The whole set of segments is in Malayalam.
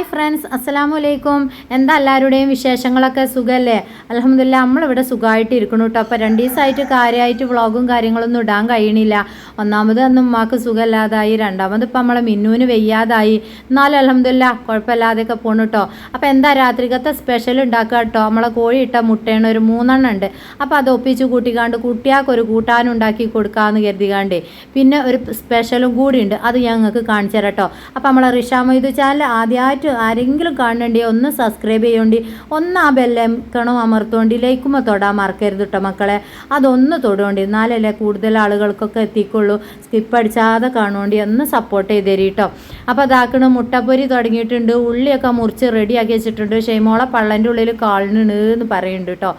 ഹായ് ഫ്രണ്ട്സ് അസ്സലാമു അലൈക്കും എന്താ എല്ലാവരുടെയും വിശേഷങ്ങളൊക്കെ? സുഖമല്ലേ അലഹമില്ല നമ്മളിവിടെ സുഖമായിട്ട് ഇരിക്കണം കേട്ടോ അപ്പോൾ രണ്ട് ദിവസമായിട്ട് കാര്യമായിട്ട് വ്ളോഗും കാര്യങ്ങളൊന്നും ഇടാൻ കഴിയണില്ല. ഒന്നാമത് അന്ന് ഉമ്മാക്ക് സുഖമില്ലാതായി രണ്ടാമത് ഇപ്പം നമ്മളെ മിന്നുവിന് വെയ്യാതായി. എന്നാലും അലഹമില്ല കുഴപ്പമില്ലാതെയൊക്കെ പോണു കേട്ടോ അപ്പോൾ എന്താ രാത്രികത്തെ സ്പെഷ്യൽ ഉണ്ടാക്കുക കേട്ടോ നമ്മളെ കോഴി ഇട്ട മുട്ടയാണ് ഒരു മൂന്നെണ്ണം ഉണ്ട്. അപ്പോൾ അത് ഒപ്പിച്ച് കൂട്ടിക്കാണ്ട് കുട്ടിയാൾക്ക് ഒരു കൂട്ടാനും ഉണ്ടാക്കി കൊടുക്കാമെന്ന് കരുതികാണ്ട് പിന്നെ ഒരു സ്പെഷ്യലും കൂടി ഉണ്ട്. അത് ഞങ്ങൾക്ക് കാണിച്ചു തരാം കേട്ടോ അപ്പോൾ നമ്മളെ റിഷാമൊയ്ത് ചാനൽ ആദ്യമായിട്ട് ആരെങ്കിലും കാണണ്ടേ ഒന്ന് സബ്സ്ക്രൈബ് ചെയ്യേണ്ടി. ഒന്ന് ആ ബെല്ലക്കണം അമർത്തോണ്ടി. ലൈക്കുമ്പോൾ തൊടാൻ മറക്കരുത് കേട്ടോ മക്കളെ. അതൊന്ന് തൊടുകൊണ്ട് എന്നാലല്ലേ കൂടുതൽ ആളുകൾക്കൊക്കെ എത്തിക്കുള്ളൂ. സ്കിപ്പ് അടിച്ചാതെ കാണുകൊണ്ട് ഒന്ന് സപ്പോർട്ട് ചെയ്ത് തരി കേട്ടോ അപ്പോൾ അതാക്കണ മുട്ടപ്പൊരി തുടങ്ങിയിട്ടുണ്ട്. ഉള്ളിയൊക്കെ മുറിച്ച് റെഡിയാക്കി വെച്ചിട്ടുണ്ട്. ഷെയ്മോളെ പള്ളന്റെ ഉള്ളിൽ കാളിനുണ്ട് എന്ന് പറയുന്നുണ്ട് കേട്ടോ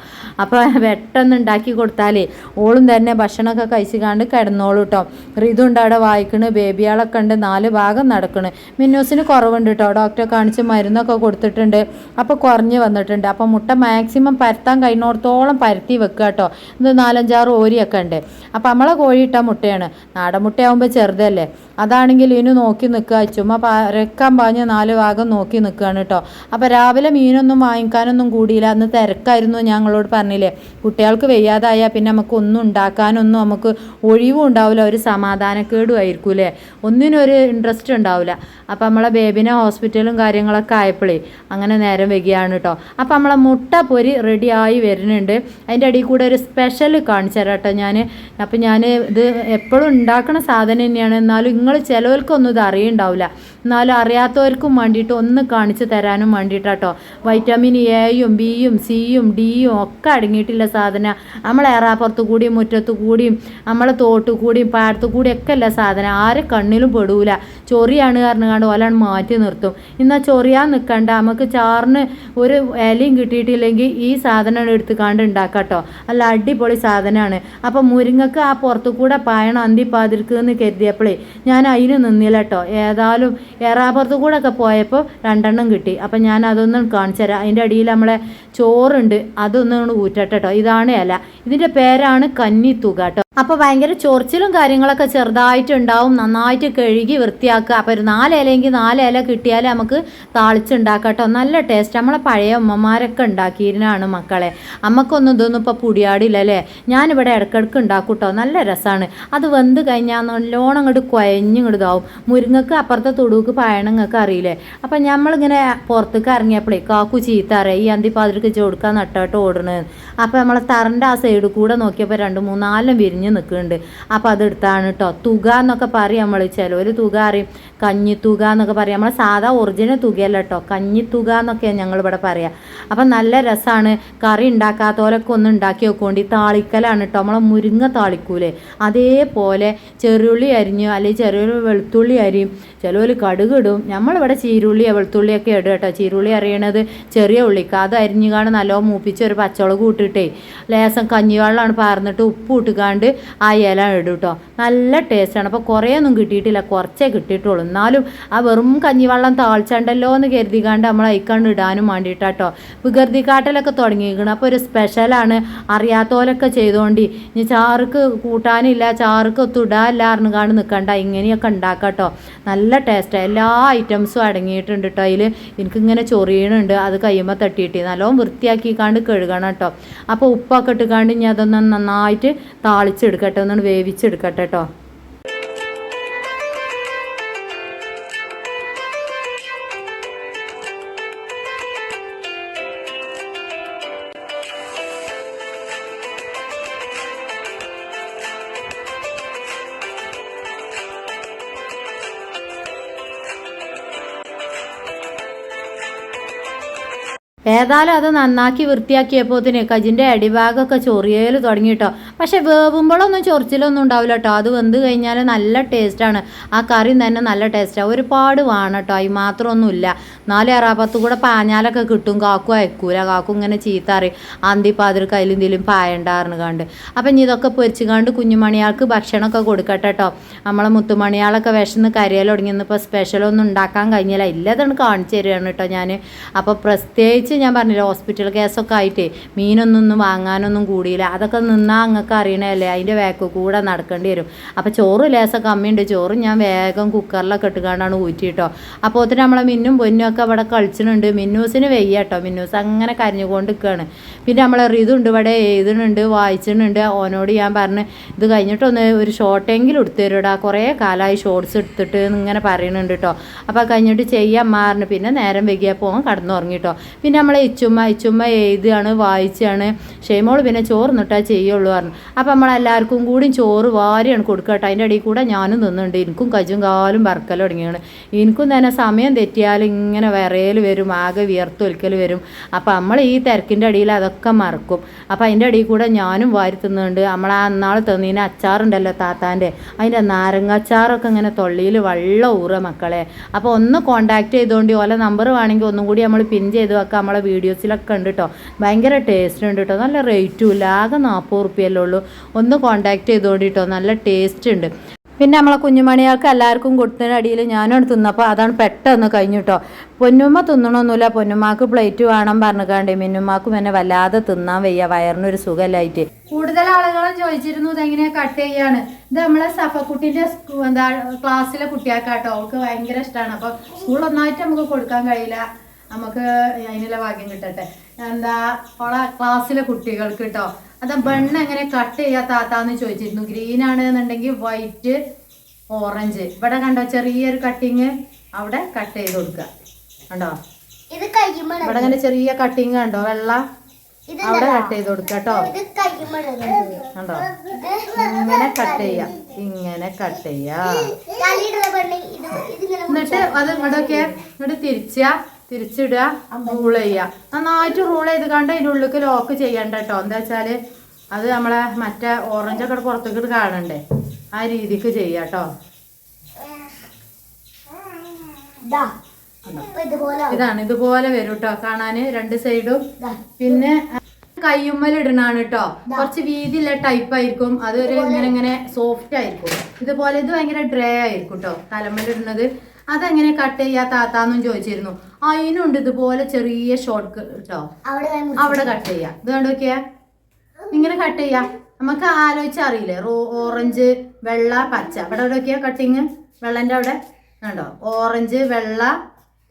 അപ്പോൾ വെട്ടൊന്ന് ഉണ്ടാക്കി കൊടുത്താലേ ഓളും തന്നെ ഭക്ഷണമൊക്കെ കഴിച്ചു കാണ്ട് കിടന്നോളൂ കേട്ടോ റിതുണ്ട് അവിടെ വായിക്കണ്. ബേബിയാളൊക്കെ ഉണ്ട്. നാല് ഭാഗം നടക്കണ്. മിന്നൂസിന് കുറവുണ്ട് കേട്ടോ ഡോക്ടറെ കാണിച്ച് മരുന്നൊക്കെ കൊടുത്തിട്ടുണ്ട്. അപ്പോൾ കുറഞ്ഞ് വന്നിട്ടുണ്ട്. അപ്പോൾ മുട്ട മാക്സിമം പരത്താൻ കഴിഞ്ഞോടത്തോളം പരത്തി വെക്കുക കേട്ടോ ഇത് നാലഞ്ചാറ് ഓരിയൊക്കെ ഉണ്ട്. അപ്പോൾ നമ്മളെ കോഴി ഇട്ട മുട്ടയാണ്. നാടൻ മുട്ടയാകുമ്പോൾ ചെറുതല്ലേ? അതാണെങ്കിൽ ഇനി നോക്കി നിൽക്കുക. ചുമ്മാ പരക്കാൻ പാഞ്ഞ് നാല് ഭാഗം നോക്കി നിൽക്കുകയാണ് കേട്ടോ അപ്പോൾ രാവിലെ മീനൊന്നും വാങ്ങിക്കാനൊന്നും കൂടിയില്ല. അന്ന് തിരക്കായിരുന്നു ഞങ്ങളോട് പറഞ്ഞില്ലേ. കുട്ടികൾക്ക് വയ്യാതായാൽ പിന്നെ നമുക്ക് ഒന്നും ഉണ്ടാക്കാനൊന്നും നമുക്ക് ഒഴിവും ഉണ്ടാവില്ല. ഒരു സമാധാനക്കേടും ആയിരിക്കും അല്ലേ ഒന്നിനൊരു ഇൻട്രസ്റ്റ് ഉണ്ടാവില്ല. അപ്പോൾ നമ്മളെ ബേബിനെ ഹോസ്പിറ്റലും കാര്യങ്ങളൊക്കെ ആയപ്പോഴേ അങ്ങനെ നേരം വൈകിയാണ് കേട്ടോ അപ്പോൾ നമ്മളെ മുട്ട പൊരി റെഡിയായി വരുന്നുണ്ട്. അതിന്റെ അടിയിൽ കൂടെ ഒരു സ്പെഷ്യൽ കാണിച്ചു തരാം കേട്ടോ ഞാൻ അപ്പോൾ ഞാൻ ഇത് എപ്പോഴും ഉണ്ടാക്കണ സാധനം തന്നെയാണ്. എന്നാലും നിങ്ങൾ ചിലവർക്കൊന്നും ഇത് അറിയുണ്ടാവില്ല. എന്നാലും അറിയാത്തവർക്കും വേണ്ടിയിട്ട് ഒന്ന് കാണിച്ചു തരാനും വേണ്ടിയിട്ടാട്ടോ. വൈറ്റമിൻ എയും ബിയും സിയും ഡിയും ഒക്കെ അടങ്ങിയിട്ടുള്ള സാധനം. നമ്മളെ ഏറാപ്പുറത്ത് കൂടിയും മുറ്റത്ത് കൂടിയും നമ്മളെ തോട്ട് കൂടിയും പാടത്ത് കൂടിയും ഒക്കെ അല്ല സാധനം. ആരെ കണ്ണിലും പെടൂല. ചൊറിയാണ് കാരണം കണ്ട് ഓലാണ് മാറ്റി നിർത്തും. എന്നാൽ ചൊറിയാൻ നിൽക്കണ്ട നമുക്ക് ചാറിന് ഒരു ഇലയും കിട്ടിയിട്ടില്ലെങ്കിൽ ഈ സാധനം എടുത്ത് കാണ്ട് ഉണ്ടാക്കാട്ടോ. അല്ല അടിപൊളി സാധനമാണ്. അപ്പോൾ മുരിങ്ങക്ക് ആ പുറത്തു കൂടെ പായണം അന്തിപ്പാതിരിക്ക് എന്ന് കരുതിയപ്പോഴേ ഞാൻ അതിന് നിന്നില്ല കേട്ടോ ഏതായാലും ഏറാപുറത്ത് കൂടെ ഒക്കെ പോയപ്പോൾ രണ്ടെണ്ണം കിട്ടി. അപ്പം ഞാൻ അതൊന്നും കാണിച്ചു തരാം. അതിന്റെ അടിയിൽ നമ്മളെ ചോറുണ്ട്. അതൊന്നും ഊറ്റട്ടെ കേട്ടോ ഇതാണ് ഇല ഇതിന്റെ പേരാണ് കന്നിത്തുക കേട്ടോ അപ്പോൾ ഭയങ്കര ചൊറിച്ചിലും കാര്യങ്ങളൊക്കെ ചെറുതായിട്ടുണ്ടാവും. നന്നായിട്ട് കഴുകി വൃത്തിയാക്കുക. അപ്പോൾ ഒരു നാലിലെങ്കിൽ നാലില നാല് കിട്ടിയാൽ നമുക്ക് താളിച്ചുണ്ടാക്കട്ടോ. നല്ല ടേസ്റ്റ് നമ്മളെ പഴയ അമ്മമാരൊക്കെ ഉണ്ടാക്കിയിരുന്നാണ് മക്കളെ. അമ്മക്കൊന്നും ഇതൊന്നും ഇപ്പോൾ പുടിയാടില്ല അല്ലേ ഞാനിവിടെ ഇടയ്ക്കിടയ്ക്ക് ഉണ്ടാക്കും കേട്ടോ നല്ല രസമാണ് അത് വെന്ത് കഴിഞ്ഞാൽ നല്ലോണം അങ്ങോട്ട് കുഴഞ്ഞിങ്ങോട്ട് ഇതാവും. മുരിങ്ങക്ക് അപ്പുറത്തെ തൊടുക്ക് പഴയണങ്ങൾക്ക് അറിയില്ലേ? അപ്പം നമ്മളിങ്ങനെ പുറത്തേക്ക് ഇറങ്ങിയപ്പോഴേ കാക്കു ചീത്ത അറിയാം ഈ അന്തിപ്പാതിരിക്ക് ചോടുക്കാൻ നട്ടോട്ട് ഓടണത് അപ്പോൾ നമ്മളെ തറന്റെ ആ സൈഡിൽ കൂടെ നോക്കിയപ്പോൾ രണ്ട് മൂന്നാലും വിരിഞ്ഞ് നിൽക്കുന്നുണ്ട് അപ്പോൾ അതെടുത്താണ് കേട്ടോ തുക എന്നൊക്കെ പറയും നമ്മൾ ചിലവർ തുക അറിയും കഞ്ഞിത്തുക എന്നൊക്കെ പറയും. നമ്മൾ സാധാ ഒറിജിനൽ തുകയല്ല കേട്ടോ കഞ്ഞിത്തുക എന്നൊക്കെയാണ് ഞങ്ങളിവിടെ പറയുക അപ്പം നല്ല രസമാണ് കറി ഉണ്ടാക്കാത്തവരൊക്കെ ഒന്ന് ഉണ്ടാക്കി വെക്കോണ്ടി താളിക്കലാണ് കേട്ടോ നമ്മളെ മുരിങ്ങ താളിക്കൂലേ. അതേപോലെ ചെറുള്ളി അരിഞ്ഞു അല്ലെങ്കിൽ ചെറിയൊരു വെളുത്തുള്ളി അരിയും. ചിലവർ കടുക് ഇടും. നമ്മളിവിടെ ചീരുള്ളി വെളുത്തുള്ളിയൊക്കെ ഇടും കേട്ടോ ചീരുള്ളി അറിയണത് ചെറിയ ഉള്ളിക്ക്. അത് അരിഞ്ഞുകാണ്ട് നല്ലോണം മൂപ്പിച്ച് ഒരു പച്ചമുളക് ഇട്ടിട്ടേ ലേസം കഞ്ഞിവെള്ളമാണ് പാർന്നിട്ട് ഉപ്പ് ഇട്ടുകാണ്ട് ആ ഇല ഇടും കേട്ടോ നല്ല ടേസ്റ്റാണ് അപ്പോൾ കുറേയൊന്നും കിട്ടിയിട്ടില്ല. കുറച്ചേ കിട്ടിയിട്ടുള്ളൂ. എന്നാലും ആ വെറും കഞ്ഞിവെള്ളം താഴ്ചണ്ടല്ലോ എന്ന് കരുതിക്കാണ്ട് നമ്മൾ അയക്കാണ്ട് ഇടാനും വേണ്ടിയിട്ടാട്ടോ വികൃതി കാട്ടലൊക്കെ തുടങ്ങിയിരിക്കണം. അപ്പോൾ ഒരു സ്പെഷ്യലാണ് അറിയാത്തോലൊക്കെ ചെയ്തുകൊണ്ട് ഇനി ചാർക്ക് കൂട്ടാനില്ല ചാർക്ക് തുടല്ലാർന്ന് അറിഞ്ഞുകാണ്ട് നിൽക്കണ്ട ഇങ്ങനെയൊക്കെ ഉണ്ടാക്കാട്ടോ നല്ല ടേസ്റ്റാണ് എല്ലാ ഐറ്റംസും അടങ്ങിയിട്ടുണ്ട് കേട്ടോ അതിൽ എനിക്കിങ്ങനെ ചൊറിയണുണ്ട്. അത് കയ്യുമ്പോൾ തട്ടിയിട്ട് നല്ലോണം വൃത്തിയാക്കിക്കാണ്ട് കഴുകണം കേട്ടോ അപ്പോൾ ഉപ്പൊക്കെ ഇട്ടുകാണ്ട് ഇനി അതൊന്ന് നന്നായിട്ട് താളിച്ചെടുക്കട്ടെ ഒന്നുകൊണ്ട് വേവിച്ചെടുക്കട്ടെ കേട്ടോ ഏതായാലും അത് നന്നാക്കി വൃത്തിയാക്കിയപ്പോത്തിന് കജിന്റെ അടിഭാഗമൊക്കെ ചൊറിയൽ തുടങ്ങിയിട്ടോ. പക്ഷെ വേവുമ്പോഴൊന്നും ചൊറിച്ചിലൊന്നും ഉണ്ടാവില്ല കേട്ടോ അത് വെന്ത് കഴിഞ്ഞാൽ നല്ല ടേസ്റ്റാണ് ആ കറി തന്നെ നല്ല ടേസ്റ്റാണ് ഒരുപാട് വേണം കേട്ടോ അതിന് മാത്രമൊന്നുമില്ല. നാല് എറാപ്പത്ത് കൂടെ പാഞ്ഞാലൊക്കെ കിട്ടും. കാക്കും അയക്കൂല. കാക്കും ഇങ്ങനെ ചീത്താറി അന്തിപ്പാതിരി കയ്യിലും ഇതിലും പായണ്ടാറിന് കണ്ട്. അപ്പം ഇനി ഇതൊക്കെ പൊരിച്ച് കണ്ട് കുഞ്ഞുമണിയാൾക്ക് ഭക്ഷണമൊക്കെ കൊടുക്കട്ടെ കേട്ടോ നമ്മളെ മുത്തുമണിയാളൊക്കെ വിശന്ന് കരയൽ തുടങ്ങിയെന്ന് ഇപ്പോൾ സ്പെഷ്യലൊന്നും ഉണ്ടാക്കാൻ കഴിഞ്ഞില്ല. ഇല്ലതാണ് കാണിച്ചു തരികയാണ് കേട്ടോ ഞാൻ അപ്പോൾ പ്രത്യേകിച്ച് ഞാൻ പറഞ്ഞില്ല ഹോസ്പിറ്റൽ കേസൊക്കെ ആയിട്ട് മീനൊന്നും വാങ്ങാനൊന്നും കൂടിയില്ല. അതൊക്കെ നിന്നാൽ അങ്ങക്ക് അറിയണല്ലേ അതിന്റെ വേക്ക് കൂടെ നടക്കേണ്ടി വരും. അപ്പോൾ ചോറ് ലേസം കമ്മിയുണ്ട് ചോറ് ഞാൻ വേഗം കുക്കറിലൊക്കെ ഇട്ടുകൊണ്ടാണ് ഊറ്റിട്ടോ. അപ്പോൾ ഒത്തിരി നമ്മളെ മിന്നും പൊന്നും ഒക്കെ ഇവിടെ കളിച്ചിട്ടുണ്ട്. മിന്നൂസിന് വെയ്യ കേട്ടോ മിന്നൂസ് അങ്ങനെ കരഞ്ഞുകൊണ്ട് നിൽക്കുകയാണ് പിന്നെ നമ്മളെ റിതുണ്ട് ഇവിടെ എഴുതുന്നുണ്ട് വായിച്ചിട്ടുണ്ട്. ഓനോട് ഞാൻ പറഞ്ഞ് ഇത് കഴിഞ്ഞിട്ടൊന്ന് ഒരു ഷോർട്ടെങ്കിലും എടുത്തു തരുടാ. കുറേ കാലമായി ഷോർട്ട്സ് എടുത്തിട്ട് ഇങ്ങനെ പറയുന്നുണ്ട് കേട്ടോ അപ്പോൾ കഴിഞ്ഞിട്ട് ചെയ്യാൻ മാറിന് പിന്നെ നേരം വൈകിയപ്പോൾ പോകാൻ കേട്ടോ പിന്നെ നമ്മളെ ഇച്ചുമ്മ ഇച്ചുമ്മ എഴുതുകയാണ് വായിച്ചാണ് ക്ഷേമോൾ പിന്നെ ചോറ് നിട്ടാ ചെയ്യുള്ളൂ പറഞ്ഞു. അപ്പോൾ നമ്മളെല്ലാവർക്കും കൂടി ചോറ് വാരിയാണ് കൊടുക്കുക കേട്ടോ. അതിന്റെ ഇടയിൽ കൂടെ ഞാനും നിന്നുണ്ട്. എനിക്കും കജും കാലും വറക്കലും തുടങ്ങിയാണ്. എനിക്കും തന്നെ സമയം തെറ്റിയാൽ ഇങ്ങനെ വിറയൽ വരും ആകെ വിയർത്തൊലിക്കൽ വരും. അപ്പം നമ്മൾ ഈ തിരക്കിന്റെ അടിയിൽ അതൊക്കെ മറക്കും. അപ്പം അതിന്റെ ഇടയിൽ കൂടെ ഞാനും വാരി തിന്നുന്നുണ്ട്. നമ്മൾ ആ അന്നാൾ തന്നീന് അച്ചാറുണ്ടല്ലോ താത്താന്റെ. അതിന്റെ നാരങ്ങ അച്ചാറൊക്കെ ഇങ്ങനെ തൊള്ളിയിൽ വെള്ളം ഊറ മക്കളെ. അപ്പോൾ ഒന്ന് കോണ്ടാക്ട് ചെയ്തുകൊണ്ട് ഓല നമ്പർ വേണമെങ്കിൽ ഒന്നും കൂടി നമ്മൾ പിൻ ചെയ്ത് വെക്കാം. നമ്മളെ വീഡിയോസിലൊക്കെ ഉണ്ട് കേട്ടോ ഭയങ്കര ടേസ്റ്റ് ഉണ്ട് കേട്ടോ നല്ല റേറ്റും ഇല്ല. ആകെ നാൽപ്പത് റുപ്യല്ലേ ഉള്ളൂ. ഒന്ന് കോണ്ടാക്ട് ചെയ്തുകൊണ്ട് കേട്ടോ നല്ല ടേസ്റ്റ് ഉണ്ട്. പിന്നെ നമ്മളെ കുഞ്ഞുമണികൾക്ക് എല്ലാവർക്കും കൊടുത്തതിന് അടിയിൽ ഞാനാണ് തിന്നപ്പോൾ അതാണ് പെട്ടെന്ന് കഴിഞ്ഞു കേട്ടോ പൊന്നുമ്മ തിന്നണമൊന്നുമില്ല പൊന്നുമാക്ക് പ്ലേറ്റ് വേണം പറഞ്ഞിക്കാണ്ട്. മിന്നുമാക്കും എന്നെ വല്ലാതെ തിന്നാൻ വയ്യ. വയറിനൊരു സുഖമല്ലായിട്ട്. കൂടുതൽ ആളുകളും ചോദിച്ചിരുന്നു ഇതെങ്ങനെ കട്ട് ചെയ്യാണ്. ഇത് നമ്മളെ സഫക്കുട്ടിന്റെ എന്താ ക്ലാസ്സിലെ കുട്ടിയാക്കാട്ടോ അവൾക്ക് ഭയങ്കര ഇഷ്ടമാണ് അപ്പൊ സ്കൂൾ ഒന്നായിട്ട് നമുക്ക് കൊടുക്കാൻ കഴിയില്ല. നമുക്ക് അതിനുള്ള ഭാഗ്യം കിട്ടട്ടെ. എന്താ ഓളെ ക്ലാസ്സിലെ കുട്ടികൾക്ക് കേട്ടോ അതാ ബണ്ണ് എങ്ങനെ കട്ട് ചെയ്യാ താത്താന്ന് ചോദിച്ചിരുന്നു. ഗ്രീൻ ആണ് എന്നുണ്ടെങ്കിൽ വൈറ്റ് ഓറഞ്ച് ഇവിടെ കണ്ടോ ചെറിയൊരു കട്ടിങ് അവിടെ കട്ട് ചെയ്ത് കൊടുക്കുക. കണ്ടോ? ഇത് ഇവിടെ അങ്ങനെ ചെറിയ കട്ടിങ് കണ്ടോ? വെള്ള. അവിടെ കട്ട് ചെയ്ത് കൊടുക്കുക കേട്ടോ കണ്ടോ? ഇങ്ങനെ കട്ട് ചെയ്യാം. ഇങ്ങനെ കട്ട് ചെയ്യാ. എന്നിട്ട് അത് ഇങ്ങോട്ടൊക്കെ ഇങ്ങോട്ട് തിരിച്ച. തിരിച്ചിടുക റൂൾ ചെയ്യുക. നന്നായിട്ട് റൂൾ ചെയ്ത് കണ്ട് അതിന്റെ ഉള്ളിലേക്ക് ലോക്ക് ചെയ്യണ്ട കേട്ടോ എന്താ വെച്ചാൽ അത് നമ്മളെ മറ്റേ ഓറഞ്ച് ഒക്കെ പുറത്തേക്ക് കാണണ്ടേ? ആ രീതിക്ക് ചെയ്യാം കേട്ടോ ഇതാണ് ഇതുപോലെ വരും കേട്ടോ കാണാന് രണ്ട് സൈഡും. പിന്നെ കയ്യുമ്മൽ ഇടണാണ് കേട്ടോ കുറച്ച് വീതിയുള്ള ടൈപ്പ് ആയിരിക്കും. അതൊരു ഇങ്ങനെ ഇങ്ങനെ സോഫ്റ്റ് ആയിരിക്കും. ഇതുപോലെ ഇത് ഭയങ്കര ഡ്രൈ ആയിരിക്കും കേട്ടോ തലമ്മലിടുന്നത് അതെങ്ങനെ കട്ട് ചെയ്യാ താത്താന്നും ചോദിച്ചിരുന്നു. അതിനുണ്ട് ഇതുപോലെ ചെറിയ ഷോർട്ട് കേട്ടോ അവിടെ കട്ട് ചെയ്യാം. ഇത് കണ്ടോക്കിയാ ഇങ്ങനെ കട്ട് ചെയ്യാം. നമുക്ക് ആലോചിച്ചറിയില്ലേ റോ ഓറഞ്ച് വെള്ള പച്ച. അവിടെ എവിടെയൊക്കെയാ കട്ടിങ് വെള്ളന്റെ അവിടെ? കണ്ടോ? ഓറഞ്ച് വെള്ള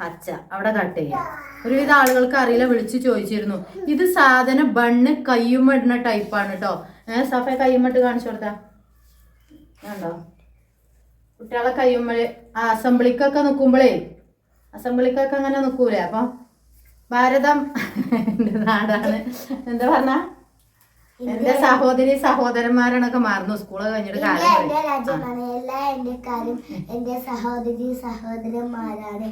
പച്ച. അവിടെ കട്ട് ചെയ്യാം. ഒരുവിധ ആളുകൾക്ക് അറിയില്ല വിളിച്ച് ചോദിച്ചിരുന്നു. ഇത് സാധനം ബണ്ണ് കയ്യുമ്മ ഇടുന്ന ടൈപ്പാണ് കേട്ടോ ഏഹ് സഫ കയ്യുമ്മട്ട് കാണിച്ചു കൊടുത്താ. കണ്ടോ? കുട്ടികളെ കയ്യുമ്മൾ ആ അസംബ്ലിക്കൊക്കെ നിൽക്കുമ്പോഴേ അസംബ്ലിക്കൊക്കെ അങ്ങനെ നിൽക്കൂലേ അപ്പം ഭാരതം എന്റെ നാടാണ്. എന്താ പറഞ്ഞ? എന്റെ സഹോദരി സഹോദരന്മാരാണൊക്കെ മാറുന്നു സ്കൂൾ കഴിഞ്ഞിട്ട് കാലം എല്ലാ. എന്റെ കാലം എന്റെ സഹോദരി സഹോദരന്മാരാണ്.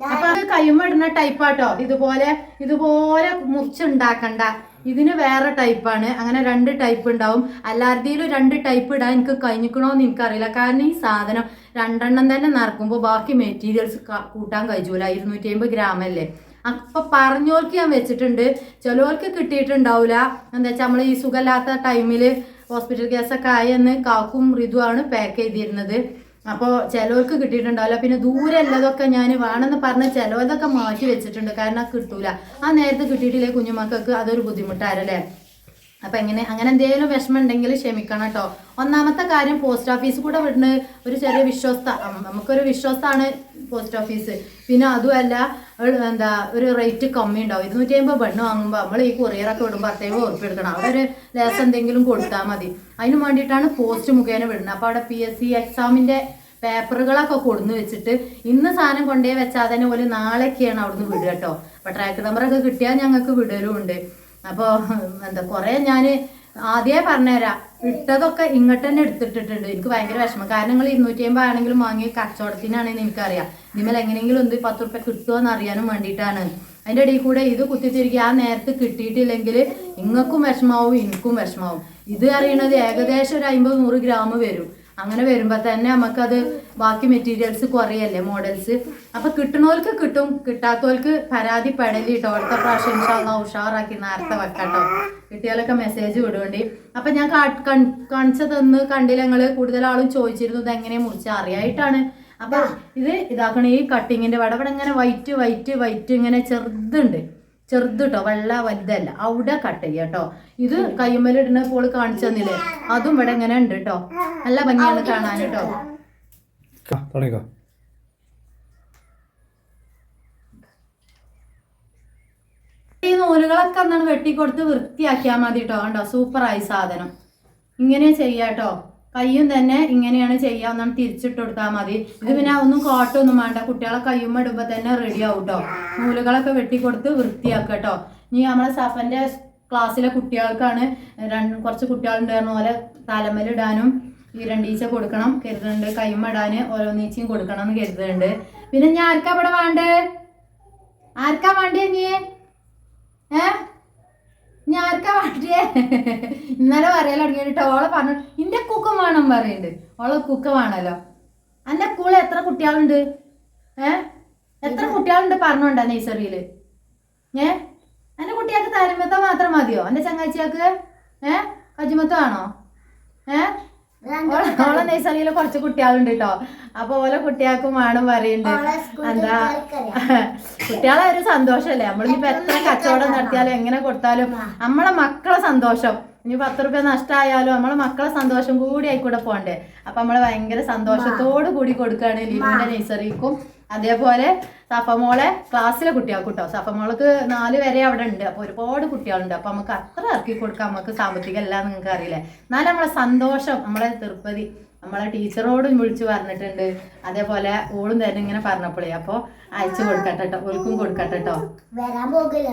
അപ്പൊ അത് കയ്യുമ്മ ടൈപ്പാട്ടോ ഇതുപോലെ ഇതുപോലെ മുറിച്ചുണ്ടാക്കണ്ട ഇതിന് വേറെ ടൈപ്പാണ് അങ്ങനെ രണ്ട് ടൈപ്പ് ഉണ്ടാവും. അല്ലാർദിയിൽ രണ്ട് ടൈപ്പ് ഇടാൻ എനിക്ക് കഴിഞ്ഞിക്കണോന്ന് എനിക്കറിയില്ല. കാരണം ഈ സാധനം രണ്ടെണ്ണം തന്നെ നിറക്കുമ്പോൾ ബാക്കി മെറ്റീരിയൽസ് കൂട്ടാൻ കഴിച്ചൂല ഇരുന്നൂറ്റി അമ്പത് ഗ്രാം അല്ലേ? അപ്പൊ പറഞ്ഞോർക്ക് ഞാൻ വെച്ചിട്ടുണ്ട്. ചിലവർക്ക് കിട്ടിയിട്ടുണ്ടാവില്ല എന്താ വെച്ചാൽ നമ്മൾ ഈ സുഖമില്ലാത്ത ടൈമിൽ ഹോസ്പിറ്റൽ കേസൊക്കെ ആയെന്ന് കാക്കും ഋതുവാണ് പാക്ക് ചെയ്തിരുന്നത്. അപ്പോൾ ചിലവർക്ക് കിട്ടിയിട്ടുണ്ടാവില്ല. പിന്നെ ദൂരെ ഉള്ളതൊക്കെ ഞാൻ വേണമെന്ന് പറഞ്ഞ ചിലവതൊക്കെ മാറ്റി വെച്ചിട്ടുണ്ട്. കാരണം കിട്ടൂല. ആ നേരത്തെ കിട്ടിയിട്ടില്ലേ കുഞ്ഞുമക്കൾക്ക്? അതൊരു ബുദ്ധിമുട്ടാരല്ലേ അപ്പൊ എങ്ങനെ അങ്ങനെ എന്തെങ്കിലും വിഷമം ഉണ്ടെങ്കിൽ ക്ഷമിക്കണം കേട്ടോ. ഒന്നാമത്തെ കാര്യം പോസ്റ്റ് ഓഫീസ് കൂടെ വിടുന്ന ഒരു ചെറിയ വിശ്വസ്ത നമുക്കൊരു വിശ്വാസമാണ് പോസ്റ്റ് ഓഫീസ് പിന്നെ അതുമല്ല എന്താ ഒരു റേറ്റ് കമ്മി ഉണ്ടാവും. ഇരുന്നൂറ്റി അമ്പത് പെണ്ണ് വാങ്ങുമ്പോൾ നമ്മൾ ഈ കൊറിയറൊക്കെ വിടുമ്പോൾ അത്രയും ഉറപ്പ് അവിടെ ഒരു ലേസ് എന്തെങ്കിലും കൊടുത്താൽ മതി. അതിന് വേണ്ടിയിട്ടാണ് പോസ്റ്റ് മുഖേന വിടുന്നത്. അപ്പോൾ അവിടെ പി എസ് സി എക്സാമിന്റെ പേപ്പറുകളൊക്കെ കൊടുന്നു വെച്ചിട്ട് ഇന്ന് സാധനം കൊണ്ടേ വെച്ചാൽ തന്നെ പോലെ നാളെയൊക്കെയാണ് അവിടുന്ന് വിടുക കേട്ടോ. അപ്പോൾ ട്രാക്ക് നമ്പറൊക്കെ കിട്ടിയാൽ ഞങ്ങൾക്ക് വിടലും ഉണ്ട് അപ്പോൾ എന്താ കുറേ ഞാൻ ആദ്യമേ പറഞ്ഞുതരാം ഇട്ടതൊക്കെ ഇങ്ങോട്ട് തന്നെ എടുത്തിട്ടിട്ടുണ്ട്. എനിക്ക് ഭയങ്കര വിഷമം. കാരണം നിങ്ങൾ ഇരുന്നൂറ്റി അമ്പത് ആണെങ്കിലും വാങ്ങി കച്ചവടത്തിനാണെന്ന് എനിക്കറിയാം. ഇനിമേൽ എങ്ങനെയെങ്കിലും എന്ത് പത്ത് റുപ്യ കിട്ടുമോ എന്ന് അറിയാനും വേണ്ടിയിട്ടാണ്. അതിന്റെ ഇടയിൽ കൂടെ ഇത് കുത്തിത്തിരിക്കുക. ആ നേരത്ത് കിട്ടിയിട്ടില്ലെങ്കിൽ ഇങ്ങക്കും വിഷമാവും എനിക്കും വിഷമാവും. ഇത് അറിയണത് ഏകദേശം ഒരു അമ്പത് നൂറ് ഗ്രാം വരും. അങ്ങനെ വരുമ്പോൾ തന്നെ നമുക്കത് ബാക്കി മെറ്റീരിയൽസ് കുറയല്ലേ മോഡൽസ് അപ്പൊ കിട്ടണവർക്ക് കിട്ടും കിട്ടാത്തവർക്ക് പരാതി പെടലി കേട്ടോ അടുത്ത പ്രാവശ്യം ഇൻഷാല്ലാ ഉഷാറാക്കി നേരത്തെ വെക്കാട്ടോ. കിട്ടിയാലൊക്കെ മെസ്സേജ് വിടുവേണ്ടി. അപ്പൊ ഞാൻ കാണിച്ചതെന്ന് തന്ന് കണ്ടില്ല ഞങ്ങൾ കൂടുതൽ ആളും ചോദിച്ചിരുന്നു ഇത് എങ്ങനെ മുറിച്ച് അറിയായിട്ടാണ്. അപ്പൊ ഇത് ഇതാക്കണ ഈ കട്ടിങ്ങിന്റെ വട ഇവിടെ ഇങ്ങനെ വൈറ്റ് വൈറ്റ് വൈറ്റ് ഇങ്ങനെ ചെറുതുണ്ട്. ചെറുത് കേട്ടോ വെള്ള വലുതല്ല. അവിടെ കട്ട് ചെയ്യുക കേട്ടോ ഇത് കയ്യുമ്മലിടുന്ന പോൾ കാണിച്ചു തന്നില്ലേ? അതും ഇവിടെ ഇങ്ങനെ ഉണ്ട് കേട്ടോ നല്ല ഭംഗിയാണ് കാണാൻ കേട്ടോ ഈ നൂലുകളൊക്കെ എന്താണ് വെട്ടിക്കൊടുത്ത് വൃത്തിയാക്കിയാൽ മതി കേട്ടോ കണ്ടോ? സൂപ്പറായി സാധനം. ഇങ്ങനെ ചെയ്യാട്ടോ കയ്യും തന്നെ ഇങ്ങനെയാണ് ചെയ്യുക നമ്മൾ തിരിച്ചിട്ട് കൊടുത്താൽ മതി. ഇത് പിന്നെ ഒന്നും കോട്ടൊന്നും വേണ്ട. കുട്ടികളെ കയ്യും ഇടുമ്പോൾ തന്നെ റെഡി ആവും കേട്ടോ നൂലുകളൊക്കെ വെട്ടിക്കൊടുത്ത് വൃത്തിയാക്കുക കേട്ടോ ഇനി നമ്മളെ സഫന്റെ ക്ലാസ്സിലെ കുട്ടികൾക്കാണ് രണ്ട് കുറച്ച് കുട്ടികളുണ്ടായിരുന്ന പോലെ തലമലിടാനും ഈ രണ്ടീച്ച കൊടുക്കണം കരുതുന്നുണ്ട്. ഇടാന് ഓരോന്നീച്ചയും കൊടുക്കണം എന്ന് കരുതുന്നുണ്ട്. പിന്നെ ഞാൻ ആർക്കാ ഇവിടെ വേണ്ടേ? ആർക്കാ വേണ്ടേ നീ ഏ? ഞാൻ ആർക്കാ ഇന്നലെ പറയാൻ തുടങ്ങിയിട്ട് ഓളെ പറഞ്ഞു ഇന്റെ കുക്ക വേണം പറയുന്നുണ്ട് ഓളെ കുക്ക വേണല്ലോ. എന്റെ കൂടെ എത്ര കുട്ടികളുണ്ട്? ഏ? എത്ര കുട്ടികളുണ്ട് പറഞ്ഞോണ്ടാ നഴ്സറിയിൽ? ഏ? എന്റെ കുട്ടികൾക്ക് തലമത്ത മാത്രം മതിയോ? എന്റെ ചങ്ങാച്ചിയാക്ക് ഏ? കജിമത്തോ ആണോ? ഏ? ഓളെ നഴ്സറിയിൽ കുറച്ച് കുട്ടികളുണ്ട് കേട്ടോ അപ്പൊ ഓലെ കുട്ടികൾക്കും വേണം പറയുന്നുണ്ട് എന്താ? കുട്ടികളെ ഒരു സന്തോഷല്ലേ? നമ്മളിപ്പോ എത്ര കച്ചവടം നടത്തിയാലും എങ്ങനെ കൊടുത്താലും നമ്മളെ മക്കളെ സന്തോഷം. ഇനി പത്ത് റുപ്യ നഷ്ടമായാലും നമ്മളെ മക്കളെ സന്തോഷം കൂടി ആയിക്കൂടെ പോകണ്ടേ അപ്പൊ നമ്മൾ ഭയങ്കര സന്തോഷത്തോട് കൂടി കൊടുക്കുകയാണ് ലീവിന്റെ നഴ്സറിക്കും. അതേപോലെ സഫമോളെ ക്ലാസ്സിലെ കുട്ടികൾക്ക് കേട്ടോ സഫമോൾക്ക് നാല് വരെ അവിടെ ഉണ്ട്. അപ്പൊ ഒരുപാട് കുട്ടികളുണ്ട്. അപ്പൊ നമുക്ക് അത്ര ഇറക്കി കൊടുക്കാൻ നമുക്ക് സാമ്പത്തികം അല്ല നിങ്ങൾക്ക് അറിയില്ലേ? എന്നാലും നമ്മളെ സന്തോഷം നമ്മളെ തിരുപ്പതി നമ്മളെ ടീച്ചറോടും വിളിച്ചു പറഞ്ഞിട്ടുണ്ട്. അതേപോലെ ഓളും തന്നെ ഇങ്ങനെ പറഞ്ഞപ്പോഴേ അപ്പോൾ അയച്ചു കൊടുക്കട്ടെ കേട്ടോ ഓൾക്കും കൊടുക്കട്ടെ കേട്ടോ വരാൻ പോകില്ല